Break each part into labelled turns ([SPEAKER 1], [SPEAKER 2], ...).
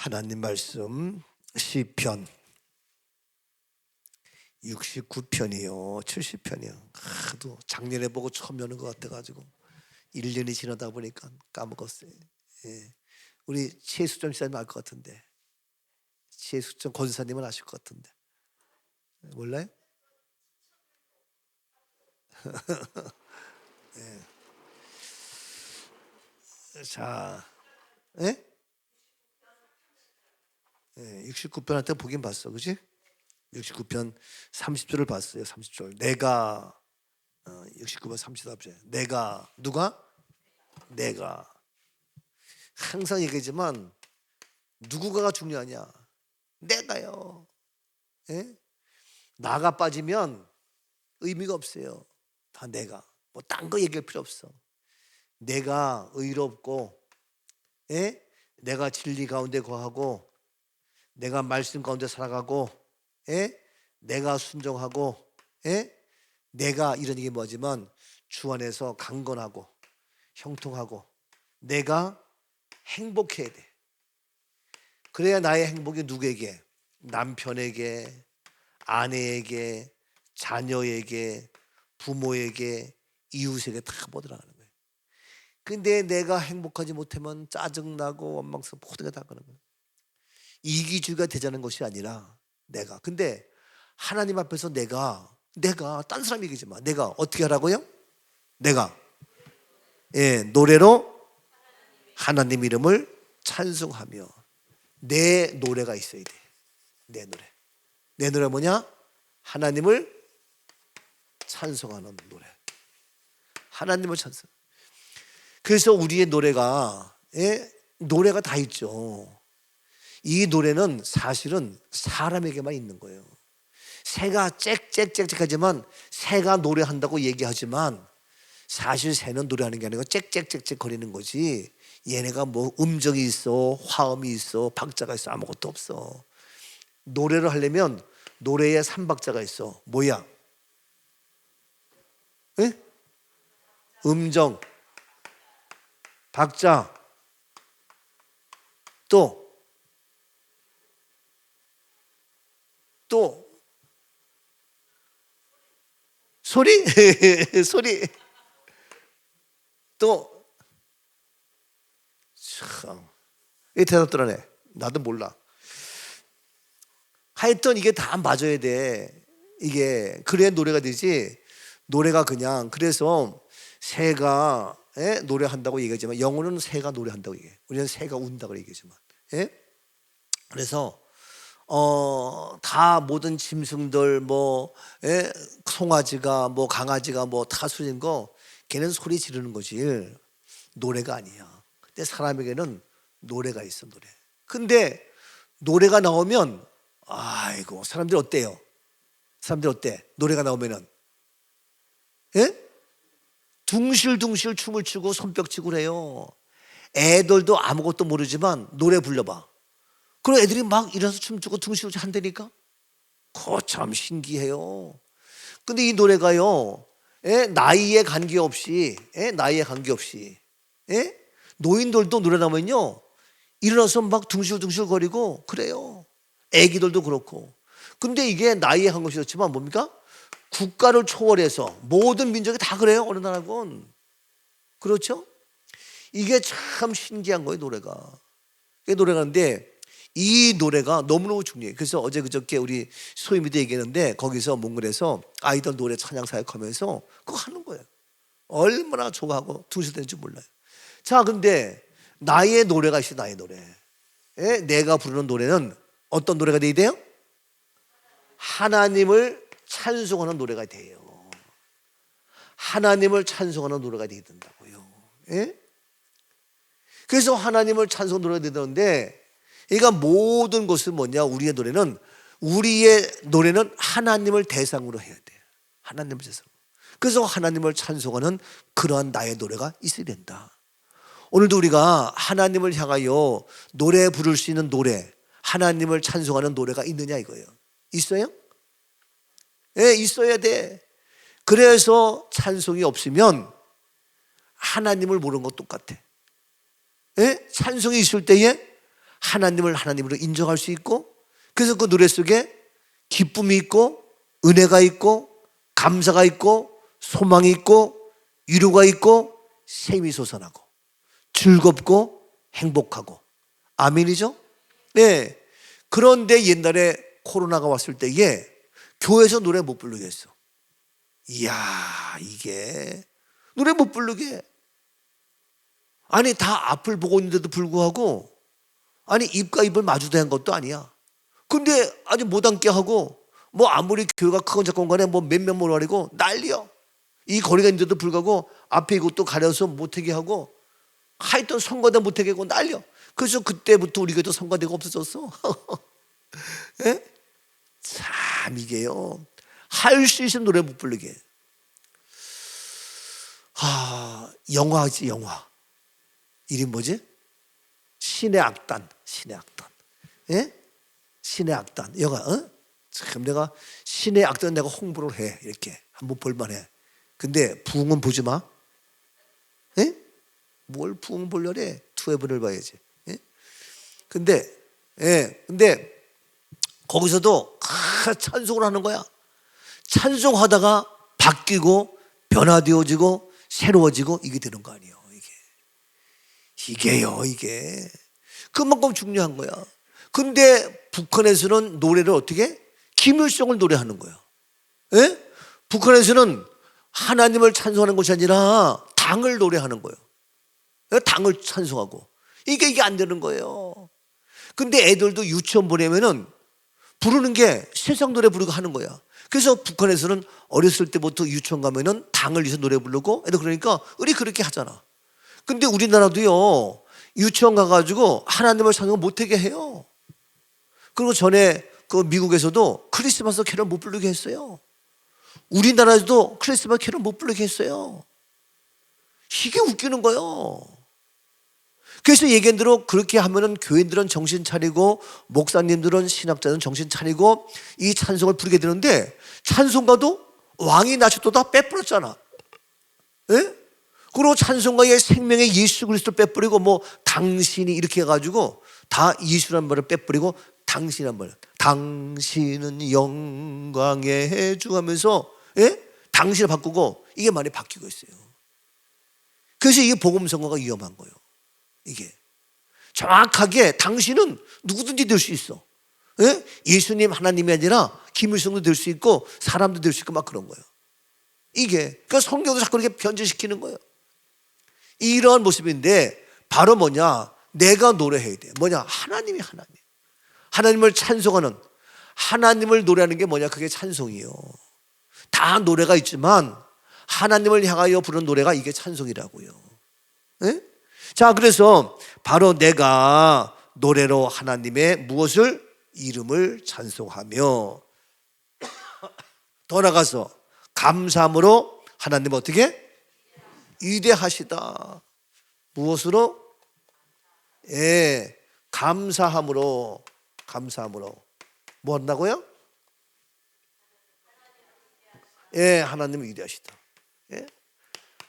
[SPEAKER 1] 하나님 말씀 시편 69편이요 70편이요 하도 작년에 보고 처음 여는 것 같아가지고 1년이 지나다 보니까 까먹었어요 예. 우리 최수정 씨는 알것 같은데 최수정 권사님은 아실 것 같은데 몰라요? 예. 자, 예? 예, 69편한테 보긴 봤어, 그지? 69편 30절을 봤어요, 30절. 내가 어, 69편 30절. 내가 누가? 내가 항상 얘기하지만 누구가가 중요하냐? 내가요. 예? 나가 빠지면 의미가 없어요. 다 내가. 뭐 딴 거 얘기할 필요 없어. 내가 의롭고, 예? 내가 진리 가운데 거하고, 내가 말씀 가운데 살아가고, 예? 내가 순종하고, 예? 내가 이런 얘기 뭐지만 주 안에서 강건하고 형통하고 내가 행복해야 돼. 그래야 나의 행복이 누구에게? 남편에게, 아내에게, 자녀에게, 부모에게, 이웃에게 다 뻗어나가는 거예요. 근데 내가 행복하지 못하면 짜증나고 원망스러워 모든 게다 그런 거예요. 이기주의가 되자는 것이 아니라 내가. 근데 하나님 앞에서 내가 내가 딴 사람 얘기지 마. 내가 어떻게 하라고요? 내가 예 노래로 하나님 이름을 찬송하며 내 노래가 있어야 돼. 내 노래. 내 노래 뭐냐? 하나님을 찬송하는 노래. 하나님을 찬송. 그래서 우리의 노래가 예, 노래가 다 있죠. 이 노래는 사실은 사람에게만 있는 거예요. 새가 짹짹짹짹하지만 새가 노래한다고 얘기하지만 사실 새는 노래하는 게 아니고 짹짹짹짹 거리는 거지. 얘네가 뭐 음정이 있어, 화음이 있어, 박자가 있어 아무것도 없어. 노래를 하려면 노래에 삼박자가 있어. 뭐야? 에? 음정, 박자, 또, 또, 소리? 소리. 또, 참. 이 대답 들어네. 나도 몰라. 하여튼 이게 다 맞아야 돼. 이게 그래야 노래가 되지. 노래가 그냥 그래서 새가 예? 노래한다고 얘기하지만 영어는 새가 노래한다고 얘기해. 우리는 새가 운다고 얘기하지만. 예? 그래서 어, 다 모든 짐승들 뭐 예? 송아지가 뭐 강아지가 뭐다 소리는 거 걔는 소리 지르는 거지. 노래가 아니야. 근데 사람에게는 노래가 있어, 노래. 근데 노래가 나오면 아이고, 사람들 어때요? 사람들 어때? 노래가 나오면은 예? 둥실둥실 춤을 추고 손뼉 치고 그래요. 애들도 아무것도 모르지만 노래 불러봐. 그럼 애들이 막 일어나서 춤추고 둥실둥실 한다니까? 그거 참 신기해요. 근데 이 노래가요, 예? 나이에 관계없이, 예? 나이에 관계없이, 예? 노인들도 노래 나면요, 일어나서 막 둥실둥실 거리고 그래요. 애기들도 그렇고. 근데 이게 나이에 관계없이 그렇지만 뭡니까? 국가를 초월해서 모든 민족이 다 그래요. 어느 나라건. 그렇죠? 이게 참 신기한 거예요, 노래가. 이 노래가인데 이 노래가 너무너무 중요해요. 그래서 어제 그저께 우리 소임이도 얘기했는데 거기서 몽골에서 아이들 노래 찬양 사역하면서 그거 하는 거예요. 얼마나 좋아하고 두시되는지 몰라요. 자, 근데 나의 노래가 있어, 나의 노래. 예? 내가 부르는 노래는 어떤 노래가 돼야 돼요? 하나님을 찬송하는 노래가 돼요. 하나님을 찬송하는 노래가 돼야 된다고요. 예? 그래서 하나님을 찬송 노래가 되는데, 그러니까 모든 것은 뭐냐? 우리의 노래는 우리의 노래는 하나님을 대상으로 해야 돼. 하나님을 대상. 그래서 하나님을 찬송하는 그러한 나의 노래가 있어야 된다. 오늘도 우리가 하나님을 향하여 노래 부를 수 있는 노래, 하나님을 찬송하는 노래가 있느냐 이거예요. 있어요? 예, 있어야 돼. 그래서 찬송이 없으면 하나님을 모르는 것 똑같아. 예? 찬송이 있을 때에 하나님을 하나님으로 인정할 수 있고 그래서 그 노래 속에 기쁨이 있고 은혜가 있고 감사가 있고 소망이 있고 위로가 있고 샘이 솟아나고 즐겁고 행복하고 아멘이죠? 네. 그런데 옛날에 코로나가 왔을 때에 교회에서 노래 못 부르게 했어. 이야, 이게 노래 못 부르게. 아니, 다 앞을 보고 있는데도 불구하고 아니, 입과 입을 마주대한 것도 아니야. 근데 아주 못 앉게 하고 뭐 아무리 교회가 크건 작건 간에 뭐 몇몇 모아리고 난리야. 이 거리가 있는데도 불구하고 앞에 이것도 가려서 못하게 하고 하여튼 선거대 못하게 하고 난리야. 그래서 그때부터 우리 교회도 선거대가 없어졌어. 예? 참 이게요. 할 수 있으면 노래 못 부르게. 아, 영화지 영화. 이름 뭐지? 신의 악단. 신의 악단. 예? 신의 악단. 영화. 어? 참 내가 신의 악단 내가 홍보를 해. 이렇게 한번 볼만해. 근데 부흥은 보지 마. 예? 뭘 부흥 보려래? 투에브를 봐야지. 예? 근데 예, 근데 거기서도 아, 찬송을 하는 거야. 찬송하다가 바뀌고 변화되어지고 새로워지고 이게 되는 거 아니에요. 이게 이게요, 이게 그만큼 중요한 거야. 근데 북한에서는 노래를 어떻게 김일성을 노래하는 거야. 예? 북한에서는 하나님을 찬송하는 것이 아니라 당을 노래하는 거예요. 예? 당을 찬송하고 이게 이게 안 되는 거예요. 근데 애들도 유치원 보내면은 부르는 게 세상 노래 부르고 하는 거야. 그래서 북한에서는 어렸을 때부터 유치원 가면은 당을 위해서 노래 부르고 애들 그러니까 우리 그렇게 하잖아. 근데 우리나라도요 유치원 가가지고 하나님을 찬송 못하게 해요. 그리고 전에 그 미국에서도 크리스마스 캐럴 못 부르게 했어요. 우리나라에서도 크리스마스 캐럴 못 부르게 했어요. 이게 웃기는 거예요. 그래서 얘기한 대로 그렇게 하면은 교인들은 정신 차리고 목사님들은 신학자는 정신 차리고 이 찬송을 부르게 되는데 찬송가도 왕이 나셔도 다 빼버렸잖아. 예? 그리고 찬송가의 생명의 예수 그리스도 빼버리고 뭐 당신이 이렇게 해가지고 다 예수란 말을 빼버리고 당신이란 말. 당신은 영광의 주 하면서 예? 당신을 바꾸고 이게 많이 바뀌고 있어요. 그래서 이게 복음 선거가 위험한 거예요. 이게 정확하게 당신은 누구든지 될 수 있어. 예? 예수님 하나님이 아니라 김일성도 될 수 있고 사람도 될 수 있고 막 그런 거예요. 이게 그 성경도 자꾸 이렇게 변제시키는 거예요. 이러한 모습인데 바로 뭐냐? 내가 노래해야 돼. 뭐냐? 하나님이 하나님. 하나님을 찬송하는 하나님을 노래하는 게 뭐냐? 그게 찬송이요. 다 노래가 있지만 하나님을 향하여 부르는 노래가 이게 찬송이라고요. 예? 자, 그래서 바로 내가 노래로 하나님의 무엇을 이름을 찬송하며 더 나가서 감사함으로 하나님 어떻게 위대하시다. 무엇으로? 예, 감사함으로 감사함으로 뭐 한다고요? 예, 하나님 위대하시다. 예?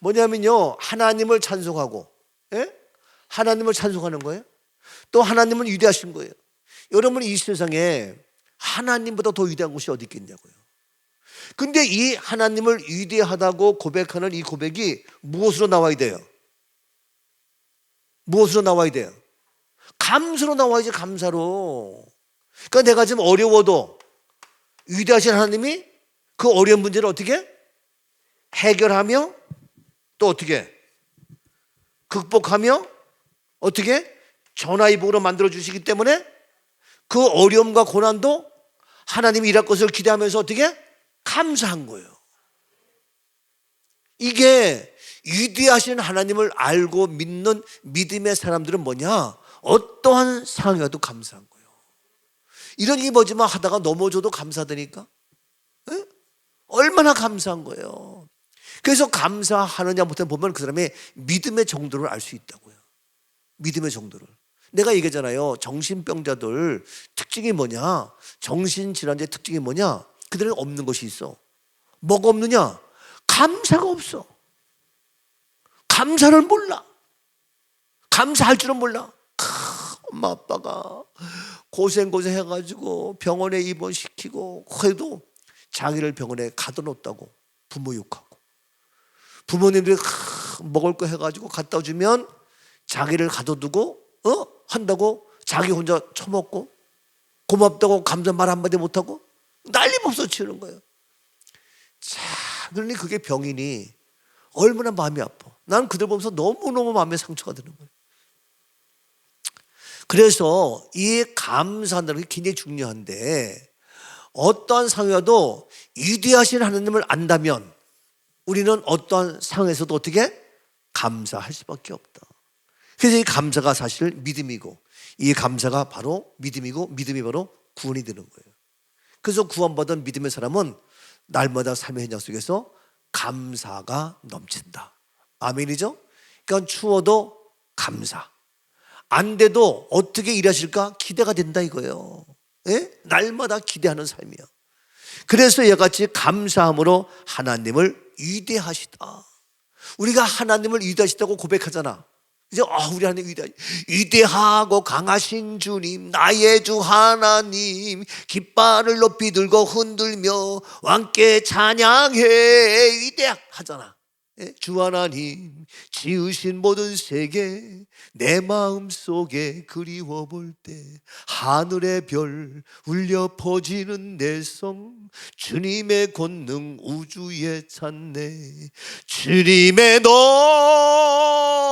[SPEAKER 1] 뭐냐면요, 하나님을 찬송하고 예? 하나님을 찬송하는 거예요. 또 하나님은 위대하신 거예요. 여러분 이 세상에 하나님보다 더 위대한 곳이 어디 있겠냐고요. 근데 이 하나님을 위대하다고 고백하는 이 고백이 무엇으로 나와야 돼요? 무엇으로 나와야 돼요? 감사로 나와야지 감사로. 그러니까 내가 지금 어려워도 위대하신 하나님이 그 어려운 문제를 어떻게 해결하며 또 어떻게 극복하며 어떻게 전화위복으로 만들어 주시기 때문에 그 어려움과 고난도 하나님이 일할 것을 기대하면서 어떻게 감사한 거예요. 이게 위대하신 하나님을 알고 믿는 믿음의 사람들은 뭐냐? 어떠한 상황에도 감사한 거예요. 이런 뭐지만 하다가 넘어져도 감사되니까. 에? 얼마나 감사한 거예요. 그래서 감사하느냐 못하냐 보면 그 사람의 믿음의 정도를 알 수 있다고요. 믿음의 정도를. 내가 얘기하잖아요. 정신병자들 특징이 뭐냐? 정신질환자의 특징이 뭐냐? 그들은 없는 것이 있어. 뭐가 없느냐? 감사가 없어. 감사를 몰라. 감사할 줄은 몰라. 엄마 아빠가 고생 고생 해가지고 병원에 입원시키고 그래도 자기를 병원에 가둬놓았다고 부모 욕하고 부모님들이 크, 먹을 거 해가지고 갖다 주면 자기를 가둬두고 어 한다고 자기 혼자 처먹고 고맙다고 감사 말 한마디 못하고 난리법석 치는 거예요. 자, 그러니 그게 병이니 얼마나 마음이 아파. 난 그들 보면서 너무너무 마음에 상처가 드는 거예요. 그래서 이 감사한다는 게 굉장히 중요한데 어떠한 상황에도 위대하신 하나님을 안다면 우리는 어떠한 상황에서도 어떻게 감사할 수밖에 없다. 그래서 이 감사가 사실 믿음이고 이 감사가 바로 믿음이고 믿음이 바로 구원이 되는 거예요. 그래서 구원받은 믿음의 사람은 날마다 삶의 현장 속에서 감사가 넘친다. 아멘이죠? 그러니까 추워도 감사. 안 돼도 어떻게 일하실까 기대가 된다 이거예요. 예? 날마다 기대하는 삶이야. 그래서 이같이 감사함으로 하나님을 위대하시다. 우리가 하나님을 위대하시다고 고백하잖아. 이제 아 우리 하나님 위대 위대하고 강하신 주님 나의 주 하나님 깃발을 높이 들고 흔들며 왕께 찬양해 위대 하잖아. 예? 주 하나님 지으신 모든 세계 내 마음 속에 그리워 볼 때 하늘의 별 울려 퍼지는 내성 주님의 권능 우주에 찾네 주님의 높고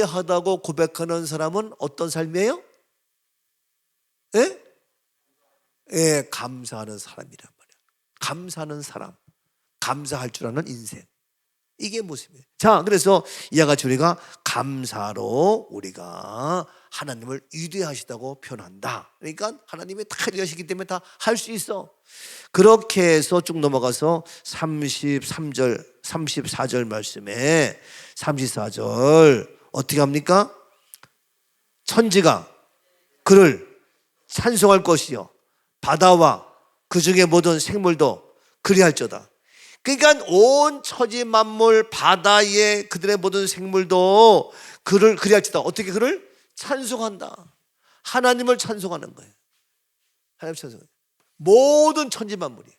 [SPEAKER 1] 위대하다고 고백하는 사람은 어떤 삶이에요? 예? 예, 감사하는 사람이란 말이야. 감사하는 사람, 감사할 줄 아는 인생. 이게 모습이에요. 자, 그래서 이와 같이 우리가 감사로 우리가 하나님을 위대하시다고 표현한다. 그러니까 하나님이 다 위대하시기 때문에 다 할 수 있어. 그렇게 해서 쭉 넘어가서 33절, 34절 말씀에 34절 어떻게 합니까? 천지가 그를 찬송할 것이요. 바다와 그 중에 모든 생물도 그리할저다. 그러니까 온 천지 만물 바다에 그들의 모든 생물도 그를 그리할지다. 어떻게 그를 찬송한다. 하나님을 찬송하는 거예요. 하나님 찬송. 모든 천지 만물이.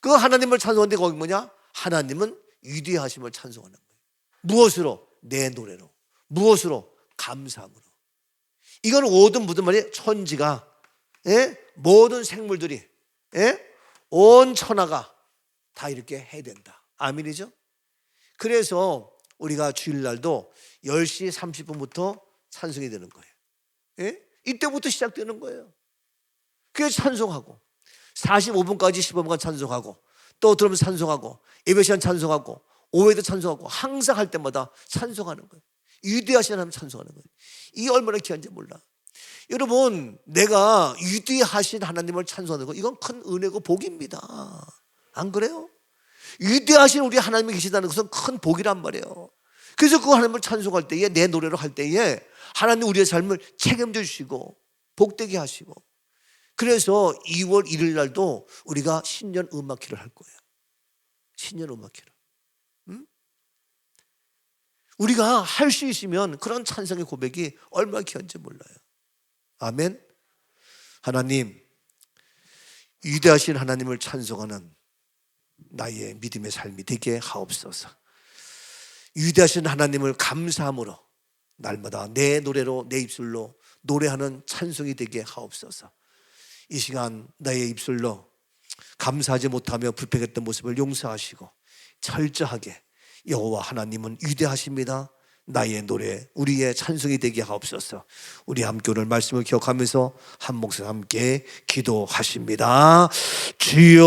[SPEAKER 1] 그 하나님을 찬송하는데 거기 뭐냐? 하나님은 위대하심을 찬송하는 거예요. 무엇으로? 내 노래로. 무엇으로? 감사함으로. 이건 모든 무슨 말이에요? 천지가 예? 모든 생물들이 예? 온 천하가 다 이렇게 해야 된다. 아멘이죠? 그래서 우리가 주일날도 10시 30분부터 찬송이 되는 거예요. 예? 이때부터 시작되는 거예요. 그래서 찬송하고 45분까지 15분간 찬송하고 또 들으면서 찬송하고 예배 시간 찬송하고 오후에도 찬송하고 항상 할 때마다 찬송하는 거예요. 위대하신 하나님 찬송하는 거예요. 이게 얼마나 귀한지 몰라. 여러분, 내가 위대하신 하나님을 찬송하는 거 이건 큰 은혜고 복입니다. 안 그래요? 위대하신 우리 하나님이 계시다는 것은 큰 복이란 말이에요. 그래서 그 하나님을 찬송할 때에 내 노래를 할 때에 하나님 우리의 삶을 책임져 주시고 복되게 하시고 그래서 2월 1일 날도 우리가 신년 음악회를 할 거예요. 신년 음악회를. 응? 우리가 할 수 있으면 그런 찬성의 고백이 얼마나 귀한지 몰라요. 아멘. 하나님, 위대하신 하나님을 찬송하는 나의 믿음의 삶이 되게 하옵소서. 위대하신 하나님을 감사함으로 날마다 내 노래로 내 입술로 노래하는 찬송이 되게 하옵소서. 이 시간 나의 입술로 감사하지 못하며 불평했던 모습을 용서하시고 철저하게 여호와 하나님은 위대하십니다. 나의 노래, 우리의 찬송이 되게 하옵소서. 우리 함께 오늘 말씀을 기억하면서 한 목소리 함께 기도하십니다. 주여